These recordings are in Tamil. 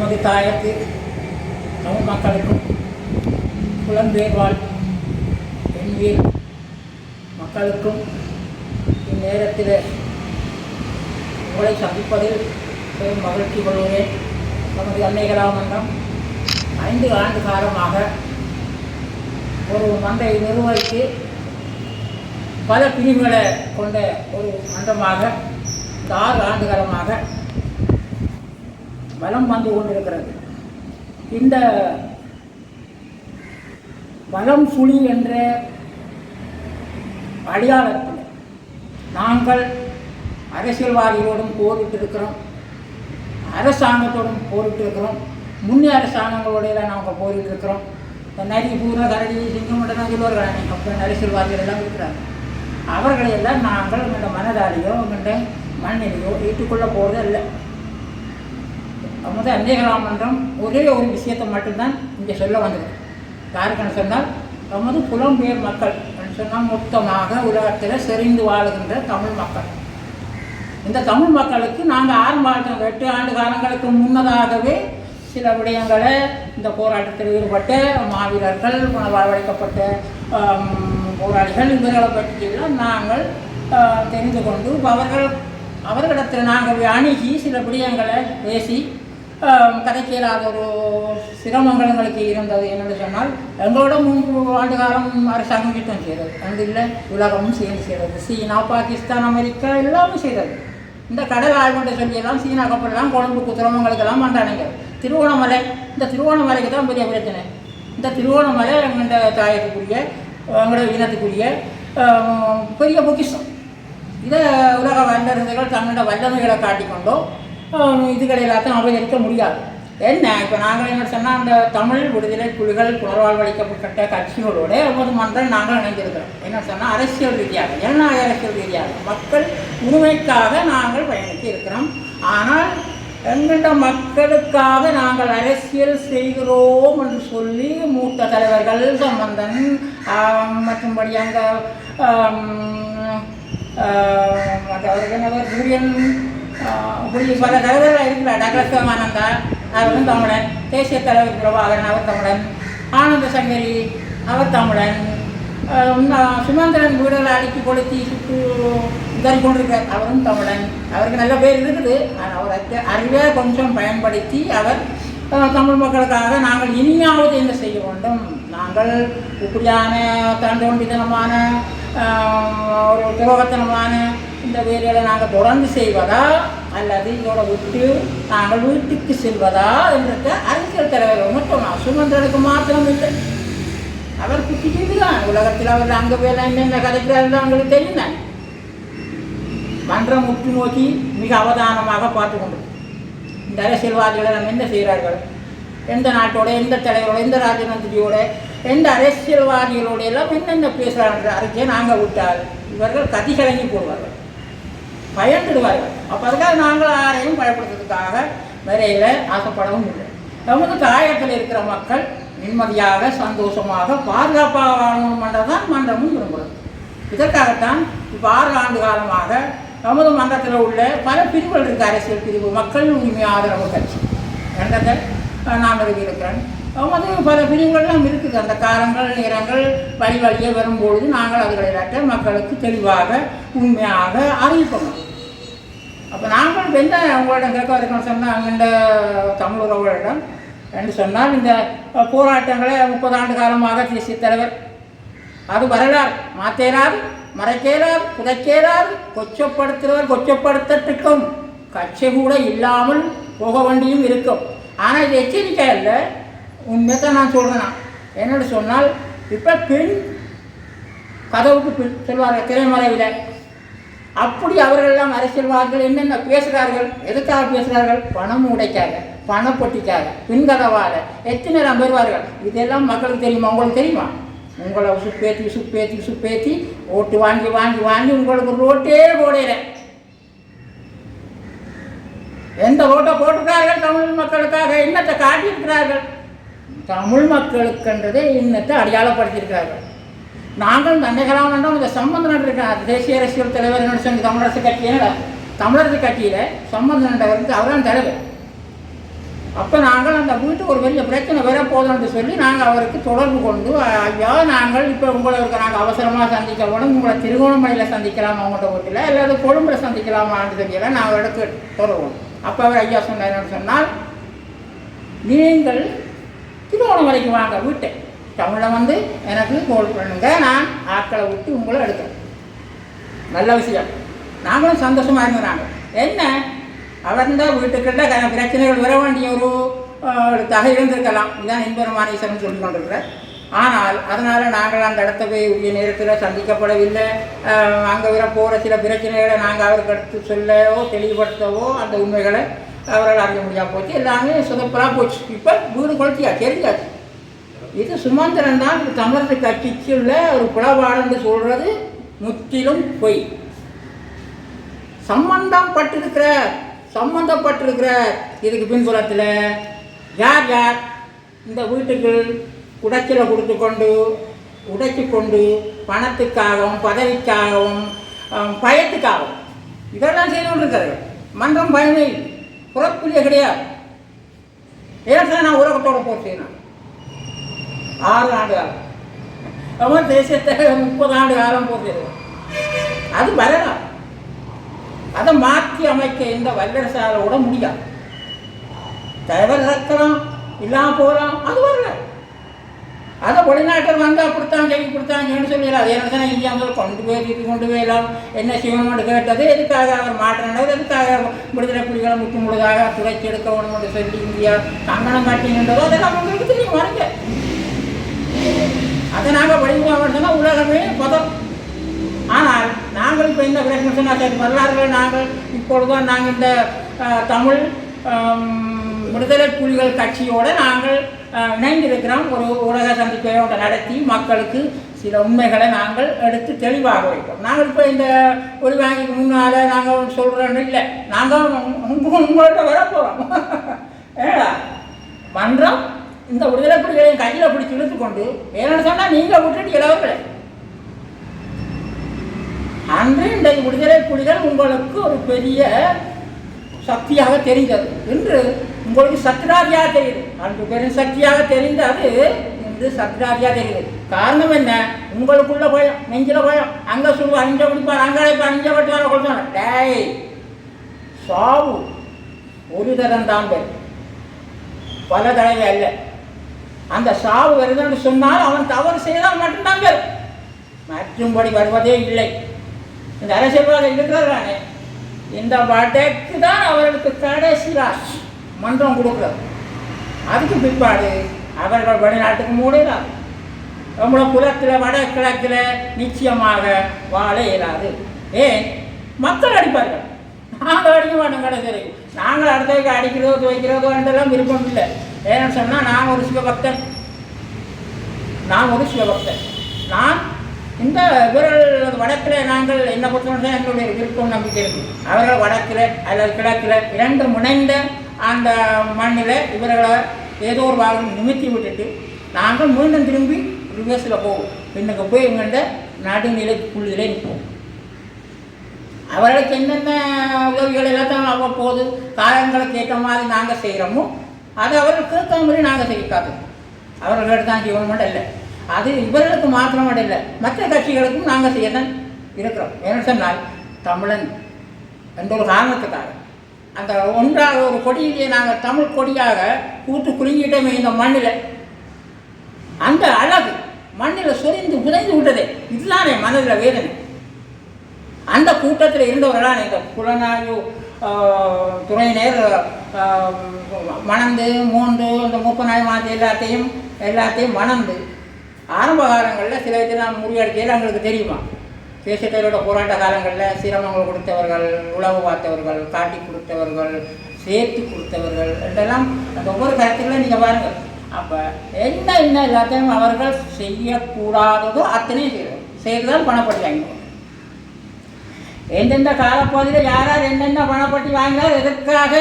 நமது தாயத்து தமிழ் மக்களுக்கும் புலம்பெயர் வாழ் பெண்வீர் மக்களுக்கும் இந்நேரத்தில் உங்களை சந்திப்பதில் பெரும் மகிழ்ச்சி கொள்கிறேன். நமது அன்னைகளாம் மன்றம் ஐந்து ஆண்டு காலமாக ஒரு மன்றை நிர்வகித்து பல பிரிவுகளை கொண்ட ஒரு மன்றமாக இந்த ஆறு ஆண்டு காலமாக வலம் வந்து கொண்டிருக்கிறது. இந்த வலம் சுழி என்ற அடையாளத்தில் நாங்கள் அரசியல்வாதிகளோடும் போரிட்டிருக்கிறோம். அரசாங்கத்தோடும் போரிட்டிருக்கிறோம். முன்னே அரசாங்கங்களோடையெல்லாம் நாங்கள் போரிட்டிருக்கிறோம். இருக்கிறோம் நரி பூரா கரடி சிங்கமட்டம் சொல்லுவார்கள். அப்புறம் அரசியல்வாதிகள் எல்லாம் இருக்கிறாங்க. அவர்களையெல்லாம் நாங்கள் எங்களோட மனதாலேயோ எங்கள்கிட்ட மண்ணிலையோ ஏற்றுக்கொள்ள போகிறது இல்லை நமது அநேகலாம் மன்றம் ஒரே ஒரு விஷயத்தை மட்டும்தான் இங்கே சொல்ல வந்தது. யாருக்குன்னு சொன்னால் நமது புலம்பெயர் மக்கள் சொன்னால் மொத்தமாக உலகத்தில் செறிந்து வாழுகின்ற தமிழ் மக்கள். இந்த தமிழ் மக்களுக்கு நாங்கள் ஆரம்பம் எட்டு ஆண்டு காலங்களுக்கு முன்னதாகவே சில விடயங்களை இந்த போராட்டத்தில் ஈடுபட்ட மாவீரர்கள் வரவழைக்கப்பட்ட போராளிகள் இவர்களை பற்றியெல்லாம் நாங்கள் தெரிந்து கொண்டு அவர்கள் அவர்களிடத்தில் நாங்கள் அணுகி சில விடயங்களை பேசி ஆஹ், ஒரு சிரமங்கள் எங்களுக்கு இருந்தது என்னென்னு சொன்னால் எங்களோட மூன்று ஆண்டு காலம் அரசாங்கம் யுத்தம் செய்தது. அங்கு இல்லை உலகமும் சேர்ந்து செய்தது சீனா பாகிஸ்தான் அமெரிக்கா எல்லாமே செய்தது. இந்த கடல் ஆழ்மட்டை சொல்லியெல்லாம் சீனா கப்பல்லாம் கொழும்பு குத்திரமங்களுக்கெல்லாம் மாட்டானுங்க திருவோணமலை இந்த திருவோணமலைக்கு தான் பெரிய பிரச்சனை. இந்த திருவோணமலை எங்கள்ட தாயத்துக்குரிய எங்களோட இனத்துக்குரிய பெரிய பொக்கிஷம். இதை உலக வல்லரசுகள் தங்களோட வல்லமைகளை காட்டிக்கொண்டோ இது இதுகளை எல்லாத்தையும் அபகரிக்க முடியாது. என்ன? இப்போ நாங்கள் என்ன சொன்னால் அந்த தமிழ் விடுதலை புலிகள் புனர்வாழ்வளிக்கப்பட்ட கட்சிகளோட ஒவ்வொரு மன்றம் நாங்கள் இணைந்திருக்கிறோம். என்ன சொன்னால் அரசியல் ரீதியாக ஜனநாயக அரசியல் ரீதியாக மக்கள் உரிமைக்காக நாங்கள் பயணித்து இருக்கிறோம். ஆனால் எங்கள்கிட்ட மக்களுக்காக நாங்கள் அரசியல் செய்கிறோம் என்று சொல்லி மூத்த தலைவர்கள் சம்பந்தன் மற்றும்படி அங்கே அவருக்கு என்னவர் சூரியன் இப்படி பல தலைவர்கள் இருக்கிறார் டாக்டர் சிவமானந்தா அவரும் தமிழன் தேசிய தலைவர் பிரபாகரன் அவர் தமிழன் ஆனந்த சங்கரி அவர் தமிழன் சுமந்திரன் வீடுகளை அடுக்கி கொளுத்தி சுட்டு இதறி கொண்டிருக்கார் அவரும் தமிழன் அவருக்கு நல்ல பேர் இருக்குது ஆனால் அவர் அறிவை கொஞ்சம் பயன்படுத்தி அவர் தமிழ் மக்களுக்காக நாங்கள் இனியாவது என்ன செய்ய வேண்டும்? நாங்கள் இப்படியான தண்டோண்டித்தனமான ஒரு துரோகத்தனமான இந்த வேலைகளை நாங்கள் தொடர்ந்து செய்வதா அல்லது இதோட விட்டு நாங்கள் வீட்டுக்கு செல்வதா என்ற அரசியல் தலைவர் மட்டும் நான் சுமந்திரனுக்கு மாத்திரம் இல்லை அவர் குட்டிக்கிட்டு தான் உலகத்தில் அவர் அங்கே வேலை என்னென்ன கதைக்கிறாரு அவங்களுக்கு தெரியும் மன்றம் உற்று நோக்கி மிக அவதானமாக பார்த்து கொண்டு. இந்த அரசியல்வாதிகளை நம்ம என்ன செய்கிறார்கள்? எந்த நாட்டோட எந்த தலைவரோட எந்த ராஜமந்திரியோட எந்த அரசியல்வாதிகளோட எல்லாம் என்னென்ன பேசுகிறாங்க அரசியல் நாங்கள் விட்டால் இவர்கள் கதிகலங்கி போடுவார்கள். பயந்துடுவார்கள். அப்போ அதுக்காக நாங்கள் யாரையும் பயப்படுத்துறதுக்காக வரையில் ஆசைப்படவும் இல்லை. நமது தாயத்தில் இருக்கிற மக்கள் நிம்மதியாக சந்தோஷமாக பாதுகாப்பாக வாழணும் தான் மன்றமும் விரும்புகிறது. இதற்காகத்தான் இப்போ ஆறு ஆண்டு காலமாக நமது மன்றத்தில் உள்ள பல பிரிவுகள் இருக்கு. அரசியல் பிரிவு மக்கள் உரிமை ஆதரவு கட்சி. என்றதை நான் இருக்கிறேன் நமது பல பிரிவுகள்லாம் இருக்குது. அந்த காலங்கள் நேரங்கள் வழி வழியே வரும்பொழுது நாங்கள் அதுகளை மக்களுக்கு தெளிவாக உண்மையாக அறிவிப்போம். அப்போ நாங்கள் இப்ப என்ன உங்களிடம் கேட்க இருக்கணும் சொன்னால் அங்கண்ட தமிழ் உறவுகளிடம் என்று சொன்னால் இந்த போராட்டங்களை முப்பது ஆண்டு காலமாக தேசிய தலைவர் அது வரலாறு. மாத்தேராது மறைக்கேறாது புதைக்கேறாது கொச்சப்படுத்துகிறவர் கொச்சப்படுத்தட்டுக்கும். கட்சி கூட இல்லாமல் போக வேண்டியும் இருக்கும். ஆனால் இது எச்சரிக்கை இல்லை உண்மை தான் நான் சொல்கிறேன் நான். சொன்னால் இப்போ பெண் கதவுக்கு பின் சொல்வார்கள் திரைமறையில் அப்படி அவர்களெல்லாம் அரசியல்வாதிகள் என்னென்ன பேசுகிறார்கள் எதுக்காக பேசுகிறார்கள்? பணம் உடைக்காக பணப்பொட்டிக்காக பின்கதவாக எத்தனை நேரம் வருவார்கள்? இதெல்லாம் மக்களுக்கு தெரியுமா? உங்களுக்கு தெரியுமா? உங்களை சுப்பேத்தி சுப்பேத்தி சுப்பேத்தி ஓட்டு வாங்கி வாங்கி வாங்கி உங்களுக்கு ரோட்டே போடையில எந்த ரோட்டை போட்டிருக்கார்கள் தமிழ் மக்களுக்காக? என்னத்தை காட்டியிருக்கிறார்கள்? தமிழ் மக்களுக்குன்றதை இன்னத்தை அடையாளப்படுத்தியிருக்கிறார்கள். நாங்கள் தண்டகலாம் என்றோம் இந்த சம்பந்தம் நட்டிருக்கார் தேசிய அரசியல் தலைவர் என்ன சொல்லி தமிழரசு கட்சியில தமிழரசு கட்சியில் சம்பந்தம் நட்டவருக்கு அவர்தான் தலைவர். அப்போ நாங்கள் அந்த வீட்டுக்கு ஒரு பெரிய பிரச்சனை வர போதும்னு சொல்லி நாங்கள் அவருக்கு தொடர்பு கொண்டு ஐயா நாங்கள் இப்போ உங்களுக்கு நாங்கள் அவசரமாக சந்திக்க வேணும் உங்களை திருகோணமலையில் சந்திக்கலாம் அவங்கள்ட்ட வீட்டில் அல்லது கொழும்புல சந்திக்கலாமான்னு தெரியல. நான் அவருக்கு தொடர்வோம். அப்போ அவர் ஐயா சொன்னார். என்னன்னு சொன்னால் நீங்கள் திருவோணமலைக்கு வாங்க வீட்டை. தமிழை வந்து எனக்கு கோல் பண்ணுங்க நான் ஆட்களை விட்டு உங்களை எடுக்கிறேன். நல்ல விஷயம். நாங்களும் சந்தோஷமாக இருந்துறாங்க என்ன? அவர் வீட்டுக்கிட்ட பிரச்சனைகள் வர வேண்டிய ஒரு தகை இருந்திருக்கலாம். இதுதான் இன்பெருமானீஸ்வரன் சொல்லி கொண்டிருக்கிறார். ஆனால் அதனால் நாங்கள் அந்த இடத்த போய் உரிய நேரத்தில் சந்திக்கப்படவில்லை. அங்கே வர போகிற சில பிரச்சனைகளை நாங்கள் அவருக்கு எடுத்து சொல்லவோ தெளிவுபடுத்தவோ அந்த உண்மைகளை அவரால் அறிய முடியாம போச்சு. எல்லாமே சுதப்பராக போச்சு. இப்போ வீடு கொளுத்தியா? தெரிஞ்சாச்சு இது சுமந்திரன் தான் தமிழர் கட்சிக்கு உள்ள ஒரு புலவாடன்னு சொல்கிறது முற்றிலும் பொய். சம்பந்தம் பட்டிருக்கிற சம்பந்தப்பட்டிருக்கிற இதுக்கு பின்புறத்தில் யார் யார் இந்த வீட்டுக்கு உடைச்சலை கொடுத்து கொண்டு உடைச்சி கொண்டு பணத்துக்காகவும் பதவிக்காகவும் பயத்துக்காகவும் இதெல்லாம் செய்து கொண்டிருக்கிறது மன்றம் பயமே இல்லை. கிடையாது. ஏற்கனவே நான் உலகத்தோட போர் செய்யணும் ஆறு ஆண்டு காலம். அவன் தேசியத்தை முப்பது ஆண்டு காலம் போச்சு அது வரலாம் அதை மாற்றி அமைக்க இந்த வல்லரசாலோட முடியாது. தலைவர் இறக்கலாம் இல்லாமல் போகலாம் அது வரல. அதை வெளிநாட்டில் வந்து அப்படித்தான் செய்ய கொடுத்தாங்கன்னு சொல்லிடலாம் அது என்ன இந்தியாவில் கொண்டு போய் தூக்கி கொண்டு போயலாம் என்ன செய்யணும்னு கேட்டது எதுக்காக அவர் மாற்றினது எதுக்காக விடுதலை புலிகளை முற்று முழுதாக துடைச்சி எடுக்க வேணும்னு சொல்லி இந்தியா கங்கணம் காட்டினதோ அதெல்லாம் உங்களுக்கு தெரியும் வரங்க. அதை நாங்கள் படிக்கிறோம் சொன்னால் உலகமே பதம். ஆனால் நாங்கள் இப்போ இந்த பிரச்சனை சொன்னால் சரி வரலாறுகள் நாங்கள் இப்பொழுதுதான் நாங்கள் இந்த தமிழ் விடுதலை புலிகள் கட்சியோடு நாங்கள் இணைந்திருக்கிறோம். ஒரு ஊடக சந்திப்பை நடத்தி மக்களுக்கு சில உண்மைகளை நாங்கள் எடுத்து தெளிவாக வைப்போம். நாங்கள் இப்போ இந்த ஒரு வாங்கிக்கு முன்னால் நாங்கள் சொல்கிறோன்னு இல்லை. நாங்கள் உங்கள்கிட்ட வர போகிறோம் ஏடா மன்றம் இந்த விடுதலை புலிகளையும் கையில் பிடிச்சி இழுத்து கொண்டு சொன்னால் நீங்கள் விட்டுட்டு இளவர்களே. அன்று இந்த விடுதலை புலிகள் உங்களுக்கு ஒரு பெரிய சக்தியாக தெரிந்தது. என்று உங்களுக்கு சத்ராதியாக தெரியுது அன்று பெரும் சக்தியாக தெரிந்தது இது சத்ராதியாக தெரியுது காரணம் என்ன? உங்களுக்குள்ள பயம் நெஞ்சில பயம். அங்கே சொல்லுவா அஞ்ச பிடிப்பார் அங்கே இப்போ அஞ்ச வெட்டுவார கொடுத்தாங்க டேய் சாவு ஒரு தரம் தான் பேர். பல தடவை அல்ல. அந்த சாவு வருதுன்னு சொன்னால் அவன் தவறு செய்தால் மட்டும்தான் வரும் மற்றும்படி வருவதே இல்லை. இந்த அரசியல்வாதி இருக்கிறானே இந்த வடக்கு தான் அவர்களுக்கு கடைசி ராசி. மன்றம் கொடுக்குறது. அதுக்கு பிற்பாடு அவர்கள் வெளிநாட்டுக்கு மூடலாம் நம்மளை குலத்தில் வடகிழக்கில் நிச்சயமாக வாழ இயலாது. ஏன்? மக்கள் அடிப்பார்கள். நாங்கள் அடிக்க மாட்டோம் கடைசி நாங்கள் அடுத்தவங்க அடிக்கிறதோ துவைக்கிறதோ என்றெல்லாம் விருப்பம் இல்லை. ஏன்னு சொன்னால் நான் ஒரு சிவபக்தன். நான் ஒரு சிவபக்தன். நான் இந்த இவர்கள் வடக்கில் நாங்கள் என்ன பொறுத்தவரை எங்களுடைய விருப்பம் நம்பிக்கை இருக்குது அவர்கள் வடக்கில் அல்லது கிழக்கில் இரண்டு முனைந்த அந்த மண்ணில் இவர்களை ஏதோ ஒரு வாகம் நிமித்தி விட்டுட்டு நாங்கள் மீண்டும் திரும்பி ரிவர்ஸில் போவோம். பின்னுக்கு போய் எங்கள்கிட்ட நடுநிலை புள்ளியிலே நிற்போம். அவர்களுக்கு என்னென்ன உதவிகள் எல்லாத்தையும் அவ்வப்போது காலங்களுக்கு ஏற்ற மாதிரி நாங்கள் செய்கிறோமோ அது அவர்களுக்கு ஏற்ற மாதிரி நாங்கள் செய்யக்காது அவர்களுக்கு தான் செய்யணும் இல்லை. அது இவர்களுக்கு மாத்திரம் இல்லை மற்ற கட்சிகளுக்கும் நாங்கள் செய்யத்தான் இருக்கிறோம். ஏன்னு சொன்னால் தமிழன் என்ற ஒரு காரணத்துக்காக அந்த ஒன்றாக ஒரு கொடியிலே நாங்கள் தமிழ் கொடியாக கூட்டு குலுங்கிட்டோமே இந்த மண்ணில். அந்த அழகு மண்ணில் சொரிந்து புதைந்து விட்டதே. இதுதானே மனதில் வேதனை. அந்த கூட்டத்தில் இருந்தவர்களான இந்த புலனாய்வு துறையினர் மணந்து மூன்று இந்த மூப்பநாய் மாதிரி எல்லாத்தையும் எல்லாத்தையும் மணந்து. ஆரம்ப காலங்களில் சில இதெல்லாம் முறியடிக்கையில் எங்களுக்கு தெரியுமா? தேசத்தரோட போராட்ட காலங்களில் சிரமங்கள் கொடுத்தவர்கள் உழவு பார்த்தவர்கள் காட்டி கொடுத்தவர்கள் சேர்த்து கொடுத்தவர்கள் என்றெல்லாம் அந்த ஒவ்வொரு கருத்துக்களையும் நீங்கள் பாருங்கள் அப்போ என்ன என்ன எல்லாத்தையும் அவர்கள் செய்யக்கூடாததோ அத்தனையும் செய்யணும். செய்துதான் பணப்பட்டி வாங்கிக்கணும். எந்தெந்த காலப்பகுதியில் யார் யார் என்னென்ன பணப்பட்டி வாங்கினார் எதற்காக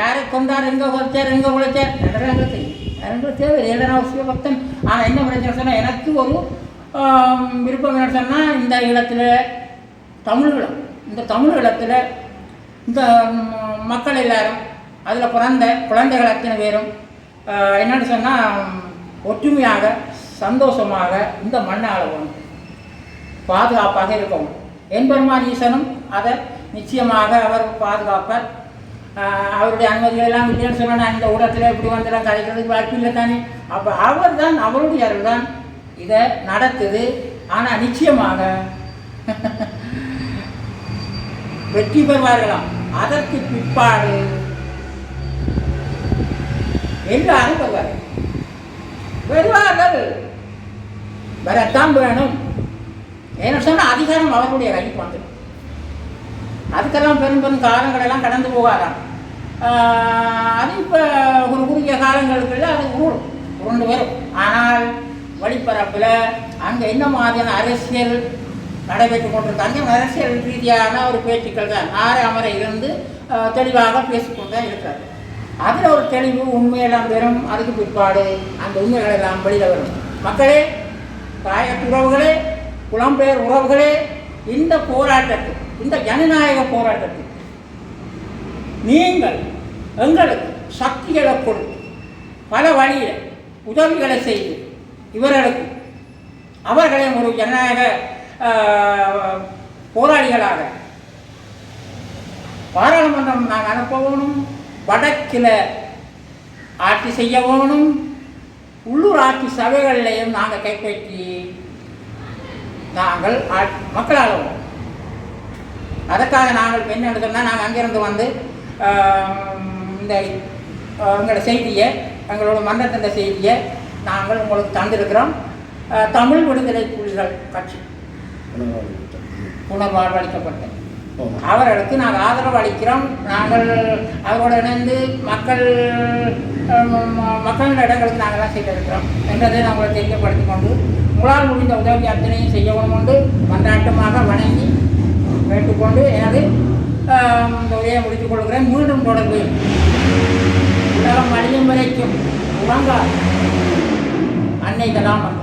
யாரை கொண்டார் எங்கே குறைச்சார் எங்கே உழைச்சார் அதெல்லாம் எங்களுக்கு தெரியும். எனக்கு தேவை. ஏழரை பக்தன் ஆனால் என்ன பிரச்சனை சொன்னால் எனக்கு ஒரு விருப்பம் என்ன சொன்னால் இந்த இடத்துல தமிழ் இந்த தமிழ் இடத்துல இந்த மக்கள் எல்லாரும் அதில் பிறந்த குழந்தைகள் அத்தனை பேரும் என்னென்னு என்னன்னு சொன்னால் ஒற்றுமையாக சந்தோஷமாக இந்த மண்ணை வரும் பாதுகாப்பாக இருக்கும் என்பெருமான் ஈசனும் அதை நிச்சயமாக அவர் பாதுகாப்பார். அவருடைய அனுமதிகள் எல்லாம் இல்லைன்னு சொன்னால் நான் இந்த ஊடகத்தில் இப்படி வந்தெல்லாம் கதைக்கிறதுக்கு வாய்ப்பு இல்லை தானே அப்போ அவர் தான் அவருடைய அருள் தான் இதை நடத்துது ஆனால் நிச்சயமாக வெற்றி பெறுவார்களாம். அதற்கு பிற்பாடு எல்லாரும் வருவார்கள் வருவார்கள் வரத்தான் வேணும். ஏன்னு சொன்னால் அதிகாரம் அவர்களுடைய கைக்கு வந்துடும் அதுக்கெல்லாம் பெரும் பெரும் காலங்களெல்லாம் கடந்து போகாதான் அது இப்போ ஒரு குறுகிய காலங்களுக்குள்ள அது உருளும். உருண்டு வரும். ஆனால் வழிபரப்பில் அங்கே என்ன மாதிரியான அரசியல் நடைபெற்று கொண்டிருக்காங்க? அரசியல் ரீதியான ஒரு பேச்சுக்கள் தான். ஆறு அமர இருந்து தெளிவாக பேசிக்கொண்டு தான் இருக்கிறார் அதில் ஒரு தெளிவு உண்மையெல்லாம் பெறும். அதுக்கு பிற்பாடு அந்த உண்மைகள் எல்லாம் வெளியில் வரும். மக்களே தாயத்து உறவுகளே புலம்பெயர் உறவுகளே இந்த போராட்டத்தில் இந்த ஜனநாயக போராட்டத்தில் நீங்கள் எங்களுக்கு சக்திகளை கொடுத்து பல வழியில் உதவிகளை செய்து இவர்களுக்கு அவர்களையும் ஒரு ஜனநாயக போராளிகளாக பாராளுமன்றம் நாங்கள் அனுப்ப வேணும் வடக்கில் ஆட்சி செய்ய வேணும் உள்ளூர் ஆட்சி சபைகளிலையும் நாங்கள் கைப்பற்றி நாங்கள் மக்களால் அதற்காக நாங்கள் என்ன எடுத்தோம்னா நாங்கள் அங்கிருந்து வந்து இந்த எங்களோட செய்தியை எங்களோட மன்றத்தின் செய்தியை நாங்கள் உங்களுக்கு தந்திருக்கிறோம். தமிழ் விடுதலை புலிகள் கட்சி. புனர்வாழ்வளிக்கப்பட்ட அவர்களுக்கு நாங்கள் ஆதரவு அளிக்கிறோம். நாங்கள் அவரோடு இணைந்து மக்கள் அஹ், மக்களின் இடங்களுக்கு நாங்கள்லாம் செய்திருக்கிறோம் என்றதை நாங்கள் தெரியப்படுத்திக் கொண்டு உங்களால் முடிந்த உதவி அத்தனையும் செய்யவும் கொண்டு மன்றாட்டமாக வணங்கி கேட்டுக்கொண்டு எனது இந்த உரையை முடித்துக் கொள்கிறேன். மீண்டும் தொடர்பு. உலகம் அழியும் வரைக்கும் உறங்காது. นี่ก็น้องมัน